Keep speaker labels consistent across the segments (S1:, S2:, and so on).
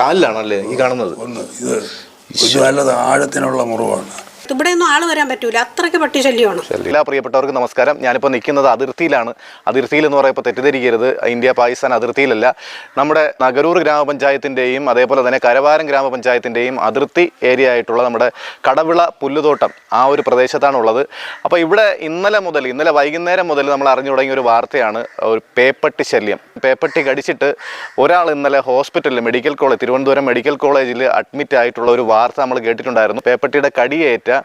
S1: കാലിലാണല്ലേ ഈ കാണുന്നത്?
S2: ഒന്ന് ഇത് ആഴത്തിനുള്ള മുറിവാണ്.
S3: ഇവിടെ ഒന്നും ആൾ വരാൻ പറ്റൂല. അത്രയ്ക്ക് പട്ടി ശല്യമാണ്
S1: എല്ലാ പ്രിയപ്പെട്ടവർക്ക് നമസ്കാരം. ഞാനിപ്പോൾ നിൽക്കുന്നത് അതിർത്തിയിലാണ്. അതിർത്തിയിൽ എന്ന് പറയുമ്പോൾ തെറ്റിദ്ധരിക്കരുത്. ഇന്ത്യ പാകിസ്ഥാൻ അതിർത്തിയിലല്ല. നമ്മുടെ നഗരൂർ ഗ്രാമപഞ്ചായത്തിന്റെയും അതേപോലെ തന്നെ കരവാരം ഗ്രാമപഞ്ചായത്തിന്റെയും അതിർത്തി ഏരിയ ആയിട്ടുള്ള നമ്മുടെ കടവിള പുല്ലുതോട്ടം ആ ഒരു പ്രദേശത്താണ് ഉള്ളത് അപ്പോൾ ഇവിടെ ഇന്നലെ മുതൽ ഇന്നലെ വൈകുന്നേരം മുതൽ നമ്മൾ അറിഞ്ഞു തുടങ്ങിയ ഒരു വാർത്തയാണ് ഒരു പേപ്പട്ടി ശല്യം. പേപ്പട്ടി കടിച്ചിട്ട് ഒരാൾ ഇന്നലെ ഹോസ്പിറ്റലിൽ മെഡിക്കൽ കോളേജ് തിരുവനന്തപുരം മെഡിക്കൽ കോളേജിൽ അഡ്മിറ്റ് ആയിട്ടുള്ള ഒരു വാർത്ത നമ്മൾ കേട്ടിട്ടുണ്ടായിരുന്നു. പേപ്പട്ടിയുടെ കടിയേറ്റ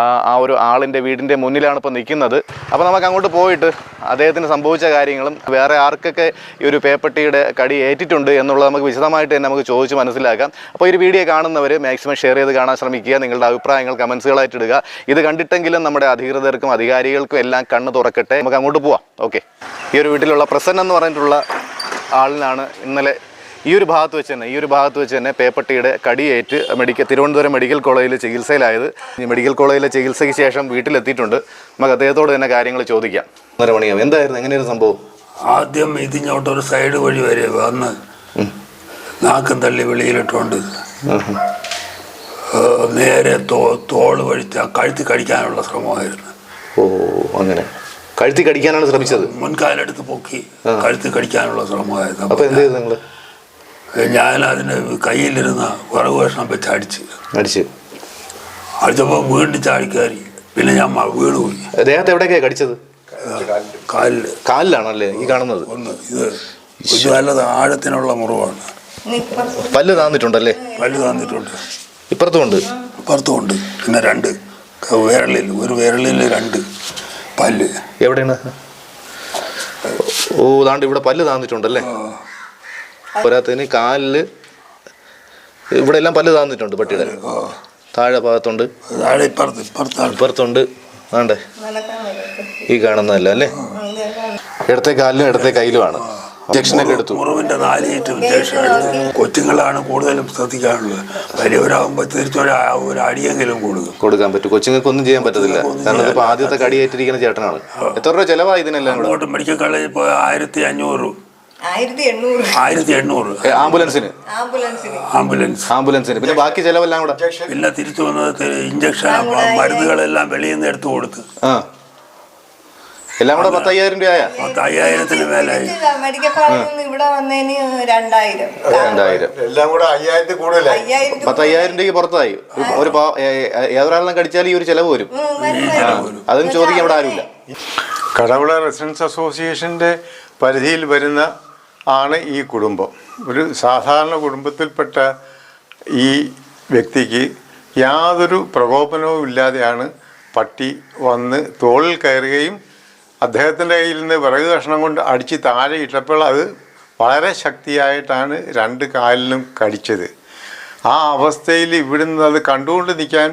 S1: ആ, ഒരു ആളിന്റെ വീടിന്റെ മുന്നിലാണ് ഇപ്പോൾ നിൽക്കുന്നത്. അപ്പോൾ നമുക്ക് അങ്ങോട്ട് പോയിട്ട് അദ്ദേഹത്തിന് സംഭവിച്ച കാര്യങ്ങളും വേറെ ആർക്കൊക്കെ ഈ ഒരു പേപ്പട്ടിയുടെ കടി ഏറ്റിട്ടുണ്ട് എന്നുള്ളത് നമുക്ക് വിശദമായിട്ട് തന്നെ നമുക്ക് ചോദിച്ച് മനസ്സിലാക്കാം. അപ്പോൾ ഒരു വീഡിയോ കാണുന്നവർ മാക്സിമം ഷെയർ ചെയ്ത് കാണാൻ ശ്രമിക്കുക. നിങ്ങളുടെ അഭിപ്രായങ്ങൾ കമൻസുകളായിട്ട് ഇടുക. ഇത് കണ്ടിട്ടെങ്കിലും നമ്മുടെ അധികൃതർക്കും അധികാരികൾക്കും എല്ലാം കണ്ണ് തുറക്കട്ടെ. നമുക്ക് അങ്ങോട്ട് പോവാം. ഓക്കെ. ഈ ഒരു വീട്ടിലുള്ള പ്രസन्न എന്ന് പറഞ്ഞിട്ടുള്ള ആളിനാണ് ഇന്നലെ ഈ ഒരു ഭാഗത്ത് വെച്ച് തന്നെ ഈ ഒരു ഭാഗത്ത് വെച്ച് തന്നെ പേപ്പട്ടിയുടെ കടിയേറ്റ് മെഡിക്കൽ തിരുവനന്തപുരം മെഡിക്കൽ കോളേജിൽ ചികിത്സയിലായത്. മെഡിക്കൽ കോളേജിലെ ചികിത്സയ്ക്ക് ശേഷം വീട്ടിലെത്തിയിട്ടുണ്ട്. നമുക്ക് അദ്ദേഹത്തോട് തന്നെ കാര്യങ്ങൾ ചോദിക്കാം. ഒന്നര മണിയാവും. എന്തായിരുന്നു? എങ്ങനെയൊരു സംഭവം?
S2: ആദ്യം ഇതിഞ്ഞോട്ടൊരു സൈഡ് വഴി വരെ വന്ന് നാക്കും തള്ളി വെളിയിലിട്ടുണ്ട് നേരെ തോ തോൾ വഴി കഴുത്തി കടിക്കാനുള്ള ശ്രമമായിരുന്നു.
S1: ഓ അങ്ങനെ. കഴുത്തി കടിക്കാനാണ് ശ്രമിച്ചത്?
S2: മുൻകാലെടുത്ത് പൊക്കി കഴുത്തി കടിക്കാനുള്ള ശ്രമമായിരുന്നു.
S1: അപ്പൊ എന്ത് ചെയ്തു നിങ്ങൾ
S2: ഞാൻ അതിന് കയ്യിലിരുന്ന വേഷം വെച്ച് അടിച്ച്.
S1: അടിച്ച്.
S2: അടിച്ചപ്പോൾ വീണ്ടും ചാടിക്കയറി പിന്നെ ഞാൻ വീട് പോയി.
S1: ദേഹത്ത് എവിടെയൊക്കെയാണ് കടിച്ചത്?
S2: കാലിൽ
S1: കാലിലാണല്ലേ ഈ കാണുന്നത്?
S2: ഒന്ന് ഇത് നല്ലത് ആഴത്തിനുള്ള മുറിവാണ്.
S1: പല്ല് താന്നിട്ടുണ്ടല്ലേ?
S2: പല്ല് താന്നിട്ടുണ്ട്.
S1: ഇപ്പുറത്തുമുണ്ട്. ഇപ്പുറത്തുമുണ്ട്.
S2: പുറത്തുമുണ്ട് പിന്നെ രണ്ട്. വിരലിൽ ഒരു വിരലിൽ രണ്ട് പല്ല്.
S1: എവിടെയാണ്? ഓ താണ്ട് ഇവിടെ പല്ല് താന്നിട്ടുണ്ടല്ലേ? പോരാത്തതിന് കാലിൽ ഇവിടെ എല്ലാം പല്ല് താന്നിട്ടുണ്ട് പട്ടിയുടെ. താഴെ ഭാഗത്തുണ്ട്. ഇപ്പുറത്തുണ്ട്. ആണ്ടേ? ഈ കാണുന്നതല്ല അല്ലേ? ഇടത്തെ കാലിലും ഇടത്തെ കയ്യിലുമാണ് ഇഞ്ചക്ഷനൊക്കെ എടുത്തു.
S2: ഇഞ്ചക്ഷൻ കൊച്ചുങ്ങളാണ് കൂടുതലും ശ്രദ്ധിക്കാറുള്ളത്. വലിയവരാകുമ്പോൾ തിരിച്ചൊരു ഒരു അടിയെങ്കിലും കൊടുക്കും.
S1: കൊടുക്കാൻ പറ്റും. കൊച്ചുങ്ങൾക്ക് ഒന്നും ചെയ്യാൻ പറ്റത്തില്ല. കാരണം ആദ്യത്തെ കടിയേറ്റിരിക്കുന്ന ചേട്ടനാണ്. എത്ര രൂപ ചെലവായി ഇതിനെല്ലാം
S2: മെഡിക്കൽ കോളേജിൽ പോയ ആയിരത്തി അഞ്ഞൂറ്
S4: ആയിരത്തി എണ്ണൂറ്.
S1: ആംബുലൻസിന്?
S4: ആംബുലൻസിന്.
S2: ആംബുലൻസ്.
S1: ആംബുലൻസിന്. പിന്നെ ബാക്കി ചെലവെല്ലാം കൂടെ?
S2: പിന്നെ തിരിച്ചു വന്നത് ഇഞ്ചക്ഷൻ മരുന്നുകളെല്ലാം വെളിയിൽ നിന്ന് എടുത്തു കൊടുത്ത്.
S1: ആ. എല്ലാം കൂടെ പത്തയ്യായിരം രൂപയായ?
S2: പത്തയ്യായിരത്തിന് മേലായി
S4: മെഡിക്കൽ കോളേജിൽ നിന്ന് ഇവിടെ വന്നതിന് രണ്ടായിരം.
S1: രണ്ടായിരം.
S5: എല്ലാം കൂടെ അയ്യായിരത്തി കൂടുതലായി
S1: പത്തയ്യായിരം രൂപയ്ക്ക് പുറത്തായി. ഒരു- ഏതൊരാളെല്ലാം കടിച്ചാൽ ഈ ഒരു ചെലവ് വരും. അതും ചോദിക്കാൻ ഇവിടെ ആരുമില്ല.
S5: കടവിള റെസിഡൻസ് അസോസിയേഷന്റെ പരിധിയിൽ വരുന്ന ആണ് ഈ കുടുംബം. ഒരു സാധാരണ കുടുംബത്തിൽപ്പെട്ട ഈ വ്യക്തിക്ക് യാതൊരു പ്രകോപനവും ഇല്ലാതെയാണ് പട്ടി വന്ന് തോളിൽ കയറുകയും അദ്ദേഹത്തിന്റെ കയ്യിൽ നിന്ന് വിറക് കഷ്ണം കൊണ്ട് അടിച്ച് താഴെ ഇട്ടപ്പോൾ അത് വളരെ ശക്തിയായിട്ടാണ് രണ്ട് കാലിലും കടിച്ചത്. ആ അവസ്ഥയിൽ ഇവിടുന്ന് അത് കണ്ടുകൊണ്ട് നിൽക്കാൻ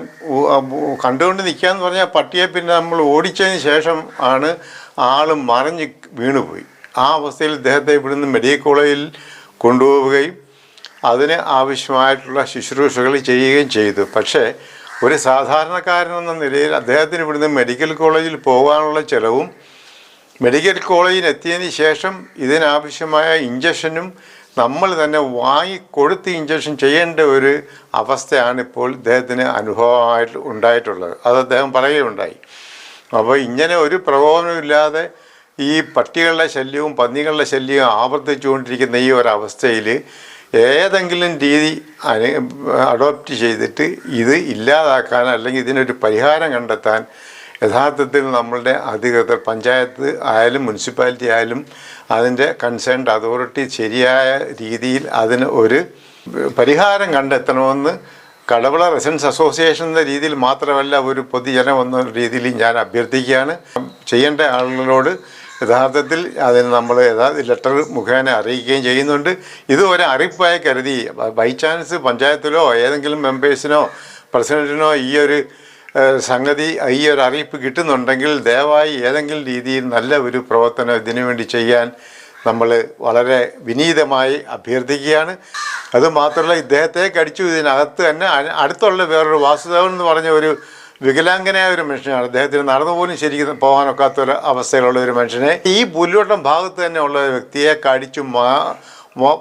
S5: കണ്ടുകൊണ്ട് നിൽക്കുക എന്ന് പറഞ്ഞാൽ പട്ടിയെ പിന്നെ നമ്മൾ ഓടിച്ചതിന് ശേഷം ആണ് ആൾ മറിഞ്ഞ് വീണുപോയി. ആ അവസ്ഥയിൽ ഇദ്ദേഹത്തെ ഇവിടുന്ന് മെഡിക്കൽ കോളേജിൽ കൊണ്ടുപോവുകയും അതിന് ആവശ്യമായിട്ടുള്ള ശുശ്രൂഷകൾ ചെയ്യുകയും ചെയ്തു. പക്ഷേ ഒരു സാധാരണക്കാരൻ എന്ന നിലയിൽ അദ്ദേഹത്തിന് ഇവിടുന്ന് മെഡിക്കൽ കോളേജിൽ പോകാനുള്ള ചിലവും മെഡിക്കൽ കോളേജിൽ എത്തിയതിന് ശേഷം ഇതിനാവശ്യമായ ഇഞ്ചക്ഷനും നമ്മൾ തന്നെ വാങ്ങി കൊടുത്ത് ഇഞ്ചക്ഷൻ ചെയ്യേണ്ട ഒരു അവസ്ഥയാണ് ഇപ്പോൾ ഇദ്ദേഹത്തിന് അനുഭവമായിട്ട് ഉണ്ടായിട്ടുള്ളത്. അത് അദ്ദേഹം പറയുകയുണ്ടായി. അപ്പോൾ ഇങ്ങനെ ഒരു പ്രകോപനമില്ലാതെ ഈ പട്ടികളുടെ ശല്യവും പന്നികളുടെ ശല്യവും ആവർത്തിച്ചുകൊണ്ടിരിക്കുന്ന ഈ ഒരവസ്ഥയിൽ ഏതെങ്കിലും രീതി അനു അഡോപ്റ്റ് ചെയ്തിട്ട് ഇത് ഇല്ലാതാക്കാൻ അല്ലെങ്കിൽ ഇതിനൊരു പരിഹാരം കണ്ടെത്താൻ യഥാർത്ഥത്തിൽ നമ്മളുടെ അധികൃതർ പഞ്ചായത്ത് ആയാലും മുനിസിപ്പാലിറ്റി ആയാലും അതിന്റെ കൺസേൺഡ് അതോറിറ്റി ശരിയായ രീതിയിൽ അതിന് ഒരു പരിഹാരം കണ്ടെത്തണമെന്ന് കടവിള റെസിഡൻസ് അസോസിയേഷൻ എന്ന രീതിയിൽ മാത്രമല്ല ഒരു പൊതുജനം എന്ന രീതിയിൽ ഞാൻ അഭ്യർത്ഥിക്കുകയാണ്. ചെയ്യേണ്ട ആളുകളോട് യഥാർത്ഥത്തിൽ അതിന് നമ്മൾ ലെറ്റർ മുഖേന അറിയിക്കുകയും ചെയ്യുന്നുണ്ട്. ഇത് ഒരു അറിയിപ്പായി കരുതി. ബൈ ചാൻസ് പഞ്ചായത്തിലോ ഏതെങ്കിലും മെമ്പേഴ്സിനോ പ്രസിഡന്റിനോ ഈ ഒരു സംഗതി ഈ ഒരു അറിയിപ്പ് കിട്ടുന്നുണ്ടെങ്കിൽ ദയവായി ഏതെങ്കിലും രീതിയിൽ നല്ല ഒരു പ്രവർത്തനം ഇതിനു വേണ്ടി ചെയ്യാൻ നമ്മൾ വളരെ വിനീതമായി അഭ്യർത്ഥിക്കുകയാണ്. അതുമാത്രമല്ല ഇദ്ദേഹത്തെ കടിച്ചു ഇതിനകത്ത് തന്നെ അടുത്തുള്ള വേറൊരു വാസുദേവൻ എന്ന് പറഞ്ഞ ഒരു വികലാംഗനായ ഒരു മനുഷ്യനാണ്. അദ്ദേഹത്തിന് നടന്നു പോലും ശരിക്കും പോകാനൊക്കാത്ത ഒരു അവസ്ഥയിലുള്ള ഒരു മനുഷ്യനെ ഈ പുല്ലോട്ടം ഭാഗത്ത് തന്നെ ഉള്ള വ്യക്തിയെ കടിച്ചു മാ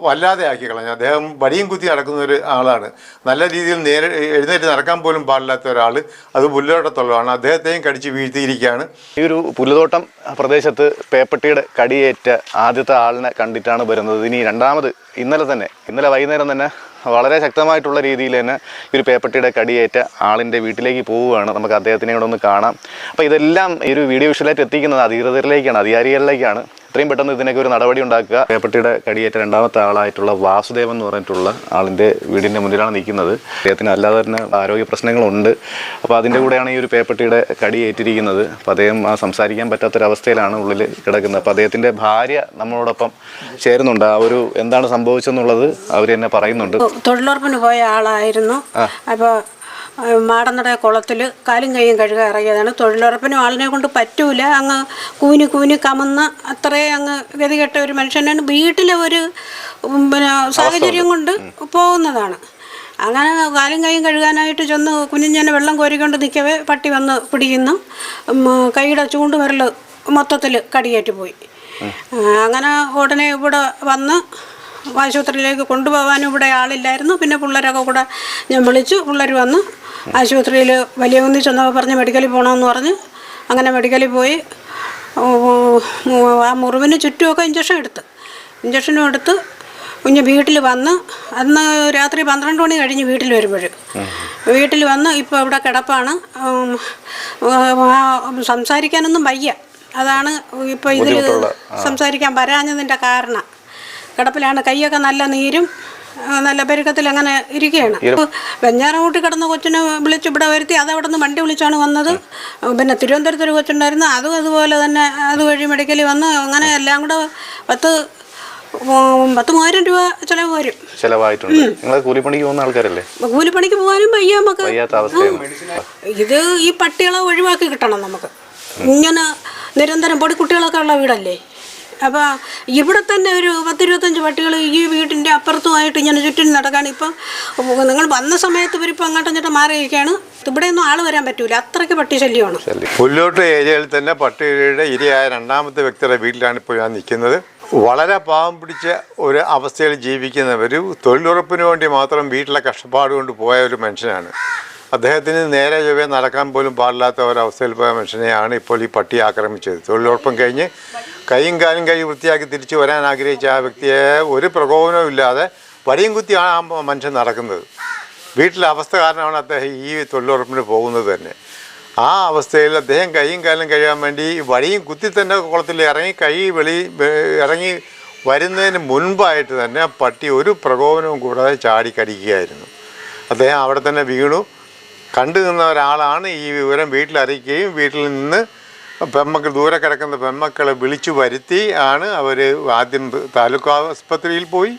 S5: വല്ലാതെ ആക്കി കളഞ്ഞു. അദ്ദേഹം വടിയും കുത്തി നടക്കുന്ന ഒരു ആളാണ്. നല്ല രീതിയിൽ നേരെ എഴുന്നേറ്റ് നടക്കാൻ പോലും പാടില്ലാത്ത ഒരാൾ അത് പുല്ലോട്ടത്തുള്ളതാണ്. അദ്ദേഹത്തെയും കടിച്ച് വീഴ്ത്തിയിരിക്കുകയാണ്.
S1: ഈ ഒരു പുല്ലുതോട്ടം പ്രദേശത്ത് പേപ്പട്ടിയുടെ കടിയേറ്റ ആദ്യത്തെ ആളിനെ കണ്ടിട്ടാണ് വരുന്നത്. ഇനി രണ്ടാമത് ഇന്നലെ തന്നെ ഇന്നലെ വൈകുന്നേരം തന്നെ വളരെ ശക്തമായിട്ടുള്ള രീതിയിൽ തന്നെ ഈ ഒരു പേപ്പട്ടിയുടെ കടിയേറ്റ ആളിന്റെ വീട്ടിലേക്ക് പോവുകയാണ്. നമുക്ക് അദ്ദേഹത്തിനെ കൂടെ ഒന്ന് കാണാം. അപ്പോൾ ഇതെല്ലാം ഈ ഒരു വീഡിയോ വിഷ്വലായിട്ട് എത്തിക്കുന്നത് അധികൃതരിലേക്കാണ് അധികാരികളിലേക്കാണ്. എത്രയും പെട്ടെന്ന് ഇതിനൊക്കെ ഒരു നടപടി ഉണ്ടാക്കുക. പേപ്പട്ടിയുടെ കടിയേറ്റ രണ്ടാമത്തെ ആളായിട്ടുള്ള വാസുദേവൻ എന്ന് പറഞ്ഞിട്ടുള്ള ആളിന്റെ വീടിന്റെ മുന്നിലാണ് നിൽക്കുന്നത്. അദ്ദേഹത്തിന് അല്ലാതെ തന്നെ ആരോഗ്യ പ്രശ്നങ്ങളുണ്ട്. അപ്പോൾ അതിന്റെ കൂടെയാണ് ഈ ഒരു പേപ്പട്ടിയുടെ കടിയേറ്റിരിക്കുന്നത്. അപ്പോൾ അദ്ദേഹം ആ സംസാരിക്കാൻ പറ്റാത്തൊരവസ്ഥയിലാണ് ഉള്ളിൽ കിടക്കുന്നത്. അപ്പോൾ അദ്ദേഹത്തിന്റെ ഭാര്യ നമ്മളോടൊപ്പം ചേരുന്നുണ്ട്. ആ ഒരു എന്താണ് സംഭവിച്ചെന്നുള്ളത് അവർ എന്നെ പറയുന്നുണ്ട്.
S3: തൊഴിലുറപ്പിന് പോയ ആളായിരുന്നു. അപ്പോൾ മാടന്നട കുളത്തിൽ കാലും കൈയും കഴുകാൻ ഇറങ്ങിയതാണ്. തൊഴിലുറപ്പിനും ആളിനെ കൊണ്ട് പറ്റൂല. അങ്ങ് കൂനി കൂനി കമന്ന് അത്രേ അങ്ങ് ഗതികെട്ട ഒരു മനുഷ്യനാണ്. വീട്ടിലെ ഒരു പിന്നെ സാഹചര്യം കൊണ്ട് പോകുന്നതാണ്. അങ്ങനെ കാലും കൈയും കഴുകാനായിട്ട് ചെന്ന് കുഞ്ഞിഞ്ഞനെ വെള്ളം കോരിക്കൊണ്ട് നിൽക്കവേ പട്ടി വന്ന് പിടിക്കുന്നു കൈയുടെ ചൂണ്ട് വരൽ മൊത്തത്തിൽ കടിയേറ്റ് പോയി. അങ്ങനെ ഉടനെ ഇവിടെ വന്ന് ആശുപത്രിയിലേക്ക് കൊണ്ടുപോകാനും ഇവിടെ ആളില്ലായിരുന്നു. പിന്നെ പിള്ളേരൊക്കെ കൂടെ ഞാൻ വിളിച്ചു. പിള്ളേർ വന്ന്. ആശുപത്രിയിൽ വലിയ ഒന്നി ചെന്നപ്പോൾ പറഞ്ഞ് മെഡിക്കലിൽ പോകണമെന്ന് പറഞ്ഞ് അങ്ങനെ മെഡിക്കലിൽ പോയി. ആ മുറിവിന് ചുറ്റുമൊക്കെ ഇഞ്ചക്ഷൻ എടുത്ത്. ഇഞ്ചക്ഷനും എടുത്ത് കുഞ്ഞ് വീട്ടിൽ വന്ന് അന്ന് രാത്രി പന്ത്രണ്ട് മണി കഴിഞ്ഞ് വീട്ടിൽ വരുമ്പോൾ വീട്ടിൽ വന്ന് ഇപ്പോൾ ഇവിടെ കിടപ്പാണ്. സംസാരിക്കാനൊന്നും വയ്യ. അതാണ് ഇപ്പോൾ ഇതിൽ സംസാരിക്കാൻ വരാഞ്ഞതിന്റെ കാരണം. കിടപ്പിലാണ്. കൈയൊക്കെ നല്ല നീരും നല്ല പെരുക്കത്തിൽ അങ്ങനെ ഇരിക്കുകയാണ്. വെഞ്ഞാറ കൂട്ടി കിടന്ന കൊച്ചിനെ വിളിച്ച് ഇവിടെ വരുത്തി അത് അവിടെ നിന്ന് വണ്ടി വിളിച്ചാണ് വന്നത്. പിന്നെ തിരുവനന്തപുരത്ത് ഒരു കൊച്ചുണ്ടായിരുന്നു. അതും അതുപോലെ തന്നെ അതുവഴി മെഡിക്കലിൽ വന്ന് അങ്ങനെ എല്ലാം കൂടെ പത്ത് പത്ത് മൂവായിരം രൂപ ചിലവ് വരും.
S1: ചിലവായിട്ടുണ്ട്. നിങ്ങൾ കൂലിപ്പണിക്ക് പോകുന്ന ആൾക്കാരല്ലേ?
S3: കൂലിപ്പണിക്ക് പോകാനും വയ്യ നമുക്ക്. ഇത് ഈ പട്ടികളെ ഒഴിവാക്കി കിട്ടണം നമുക്ക്. ഇങ്ങനെ നിരന്തരം പൊടി കുട്ടികളൊക്കെ ഉള്ള വീടല്ലേ? അപ്പോൾ ഇവിടെ തന്നെ ഒരു പത്തിരുപത്തഞ്ച് പട്ടികൾ ഈ വീടിന്റെ അപ്പുറത്തുമായിട്ട് ഇങ്ങനെ ചുറ്റും നടക്കാണ്. ഇപ്പം നിങ്ങൾ വന്ന സമയത്ത് ഇവരിപ്പോൾ അങ്ങോട്ടും ഇങ്ങോട്ടും മാറിയിരിക്കുകയാണ്. ഇവിടെയൊന്നും ആൾ വരാൻ പറ്റൂല. അത്രയ്ക്ക് പട്ടി ശല്യമാണ്.
S5: പുല്ലോട്ട് ഏരിയയിൽ തന്നെ പട്ടിയുടെ ഇരയായ രണ്ടാമത്തെ വ്യക്തിയുടെ വീട്ടിലാണ് ഇപ്പോൾ ഞാൻ നിൽക്കുന്നത്. വളരെ പാവം പിടിച്ച ഒരു അവസ്ഥയിൽ ജീവിക്കുന്നവർ തൊഴിലുറപ്പിന് വേണ്ടി മാത്രം വീട്ടിലെ കഷ്ടപ്പാട് കൊണ്ട് പോയ ഒരു മനുഷ്യനാണ്. അദ്ദേഹത്തിന് നേരെ ചൊവ്വേ നടക്കാൻ പോലും പാടില്ലാത്ത ഒരവസ്ഥയിൽ പോയ മനുഷ്യനെയാണ് ഇപ്പോൾ ഈ പട്ടി ആക്രമിച്ചത്. തൊഴിലുറപ്പം കഴിഞ്ഞ് കൈയും കാലും കൈ വൃത്തിയാക്കി തിരിച്ചു വരാൻ ആഗ്രഹിച്ച ആ വ്യക്തിയെ ഒരു പ്രകോപനവും ഇല്ലാതെ വടിയും കുത്തിയാണ് ആ മനുഷ്യൻ നടക്കുന്നത്. വീട്ടിലെ അവസ്ഥ കാരണമാണ് അദ്ദേഹം ഈ തൊഴിലുറപ്പിന് പോകുന്നത് തന്നെ. ആ അവസ്ഥയിൽ അദ്ദേഹം കൈയും കാലും കഴിയാൻ വേണ്ടി വടിയും കുത്തി തന്നെ കുളത്തിൽ ഇറങ്ങി കൈ വെളി ഇറങ്ങി വരുന്നതിന് മുൻപായിട്ട് തന്നെ പട്ടി ഒരു പ്രകോപനവും കൂടാതെ ചാടിക്കടിക്കുകയായിരുന്നു അദ്ദേഹം അവിടെ തന്നെ വീണു. കണ്ടു നിന്ന ഒരാളാണ് ഈ വിവരം വീട്ടിൽ അറിയിക്കുകയും വീട്ടിൽ നിന്ന് പെമ്മക്കൾ ദൂരെ കിടക്കുന്ന പെമ്മക്കളെ വിളിച്ചു വരുത്തി ആണ് അവർ ആദ്യം താലൂക്ക് ആസ്പത്രിയിൽ പോയി.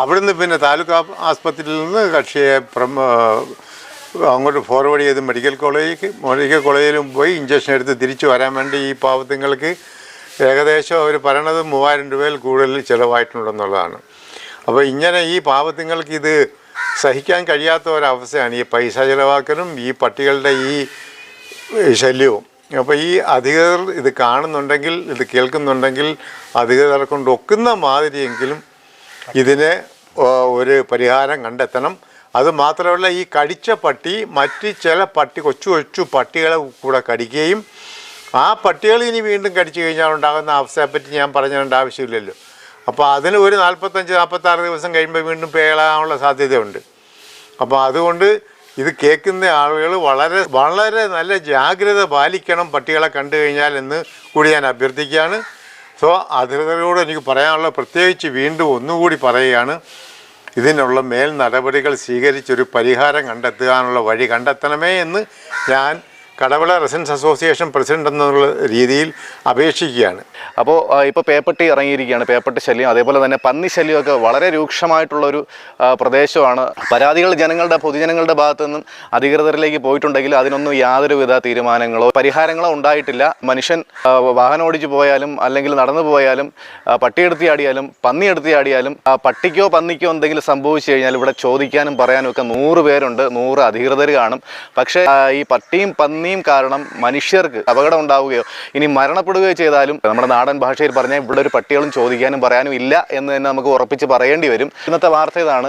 S5: അവിടുന്ന് പിന്നെ താലൂക്ക് ആസ്പത്രിയിൽ നിന്ന് കക്ഷിയെ അങ്ങോട്ട് ഫോർവേഡ് ചെയ്ത് മെഡിക്കൽ കോളേജിലേക്ക് മെഡിക്കൽ കോളേജിലും പോയി ഇഞ്ചക്ഷൻ എടുത്ത് തിരിച്ചു വരാൻ വേണ്ടി ഈ പാവത്തുങ്ങൾക്ക് ഏകദേശം അവർ പറയണത് മൂവായിരം രൂപയിൽ കൂടുതൽ ചിലവായിട്ടുണ്ടെന്നുള്ളതാണ്. അപ്പോൾ ഇങ്ങനെ ഈ പാവത്തുങ്ങൾക്ക് ഇത് സഹിക്കാൻ കഴിയാത്ത ഒരവസ്ഥയാണ് ഈ പൈസ ചിലവാക്കലും ഈ പട്ടികളുടെ ഈ ശല്യവും. അപ്പോൾ ഈ അധികൃതർ ഇത് കാണുന്നുണ്ടെങ്കിൽ ഇത് കേൾക്കുന്നുണ്ടെങ്കിൽ അധികൃതർ കൊണ്ട് ഒക്കുന്ന മാതിരിയെങ്കിലും ഇതിന് ഒരു പരിഹാരം കണ്ടെത്തണം. അത് മാത്രമല്ല ഈ കടിച്ച പട്ടി മറ്റ് ചില പട്ടി കൊച്ചു കൊച്ചു പട്ടികളെ കൂടെ കടിക്കുകയും ആ പട്ടികൾ ഇനി വീണ്ടും കടിച്ചു കഴിഞ്ഞാൽ ഉണ്ടാകുന്ന അവസ്ഥയെപ്പറ്റി ഞാൻ പറഞ്ഞേണ്ട ആവശ്യമില്ലല്ലോ. അപ്പോൾ അതിന് ഒരു നാൽപ്പത്തഞ്ച് നാൽപ്പത്താറ് ദിവസം കഴിയുമ്പോൾ വീണ്ടും പേളാനുള്ള സാധ്യതയുണ്ട്. അപ്പോൾ അതുകൊണ്ട് ഇത് കേൾക്കുന്ന ആളുകൾ വളരെ വളരെ നല്ല ജാഗ്രത പാലിക്കണം പട്ടികളെ കണ്ടു കഴിഞ്ഞാൽ എന്ന് കൂടി ഞാൻ അഭ്യർത്ഥിക്കുകയാണ്. സോ അധികൃതരോട് എനിക്ക് പറയാനുള്ള പ്രത്യേകിച്ച് വീണ്ടും ഒന്നുകൂടി പറയുകയാണ്. ഇതിനുള്ള മേൽ നടപടികൾ സ്വീകരിച്ചൊരു പരിഹാരം കണ്ടെത്താനുള്ള വഴി കണ്ടെത്തണമേ എന്ന് ഞാൻ കടവള റെസിഡൻസ് അസോസിയേഷൻ പ്രസിഡന്റ് എന്നുള്ള രീതിയിൽ അപേക്ഷിക്കുകയാണ്.
S1: അപ്പോൾ ഇപ്പോൾ പേപ്പട്ടി ഇറങ്ങിയിരിക്കുകയാണ്. പേപ്പട്ടി ശല്യം അതേപോലെ തന്നെ പന്നി ശല്യമൊക്കെ വളരെ രൂക്ഷമായിട്ടുള്ളൊരു പ്രദേശമാണ്. പരാതികൾ ജനങ്ങളുടെ പൊതുജനങ്ങളുടെ ഭാഗത്തു നിന്നും അധികൃതരിലേക്ക് പോയിട്ടുണ്ടെങ്കിൽ അതിനൊന്നും യാതൊരുവിധ തീരുമാനങ്ങളോ പരിഹാരങ്ങളോ ഉണ്ടായിട്ടില്ല. മനുഷ്യൻ വാഹനം ഓടിച്ചു പോയാലും അല്ലെങ്കിൽ നടന്നു പോയാലും പട്ടിയെടുത്തി ആടിയാലും പന്നി എടുത്തി ആടിയാലും പട്ടിക്കോ പന്നിക്കോ എന്തെങ്കിലും സംഭവിച്ചു കഴിഞ്ഞാൽ ഇവിടെ ചോദിക്കാനും പറയാനും ഒക്കെ നൂറ് പേരുണ്ട്. നൂറ് അധികൃതർ കാണും. പക്ഷേ ഈ പട്ടിയും പന്നിയും പനിയും കാരണം മനുഷ്യർക്ക് അപകടം ഉണ്ടാവുകയോ ഇനി മരണപ്പെടുകയോ ചെയ്താലും നമ്മുടെ നാടൻ ഭാഷയിൽ പറഞ്ഞാൽ ഇവിടെ ഒരു പട്ടികളും ചോദിക്കാനും പറയാനും ഇല്ല എന്ന് തന്നെ നമുക്ക് ഉറപ്പിച്ച് പറയേണ്ടി വരും. ഇന്നത്തെ വാർത്ത ഇതാണ്.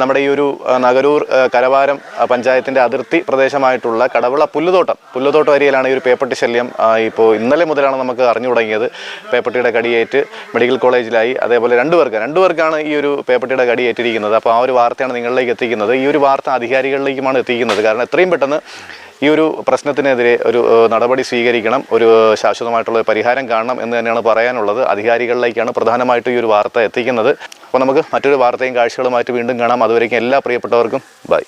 S1: നമ്മുടെ ഈ ഒരു നഗരൂർ കരവാരം പഞ്ചായത്തിന്റെ അതിർത്തി പ്രദേശമായിട്ടുള്ള കടവിള പുല്ലുതോട്ടം. പുല്ലുതോട്ടം ഏരിയയിലാണ് ഈ ഒരു പേപ്പട്ടി ശല്യം ഇപ്പോൾ ഇന്നലെ മുതലാണ് നമുക്ക് അറിഞ്ഞു തുടങ്ങിയത്. പേപ്പട്ടിയുടെ കടിയേറ്റ് മെഡിക്കൽ കോളേജിലായി. അതേപോലെ രണ്ടു പേർക്ക് രണ്ടു പേർക്കാണ് ഈ ഒരു പേപ്പട്ടിയുടെ കടി ഏറ്റിരിക്കുന്നത് അപ്പോൾ ആ ഒരു വാർത്തയാണ് നിങ്ങളിലേക്ക് എത്തിക്കുന്നത്. ഈ ഒരു വാർത്ത അധികാരികളിലേക്കുമാണ് എത്തിക്കുന്നത്. കാരണം എത്രയും പെട്ടെന്ന് ഈ ഒരു പ്രശ്നത്തിനെതിരെ ഒരു നടപടി സ്വീകരിക്കണം ഒരു ശാശ്വതമായിട്ടുള്ള പരിഹാരം കാണണം എന്ന് തന്നെയാണ് പറയാനുള്ളത്. അധികാരികളിലേക്കാണ് പ്രധാനമായിട്ടും ഈ ഒരു വാർത്ത എത്തിക്കുന്നത്. അപ്പോൾ നമുക്ക് മറ്റൊരു വാർത്തയും കാഴ്ചകളുമായിട്ട് വീണ്ടും കാണാം. അതുവരേക്കും എല്ലാ പ്രിയപ്പെട്ടവർക്കും ബൈ.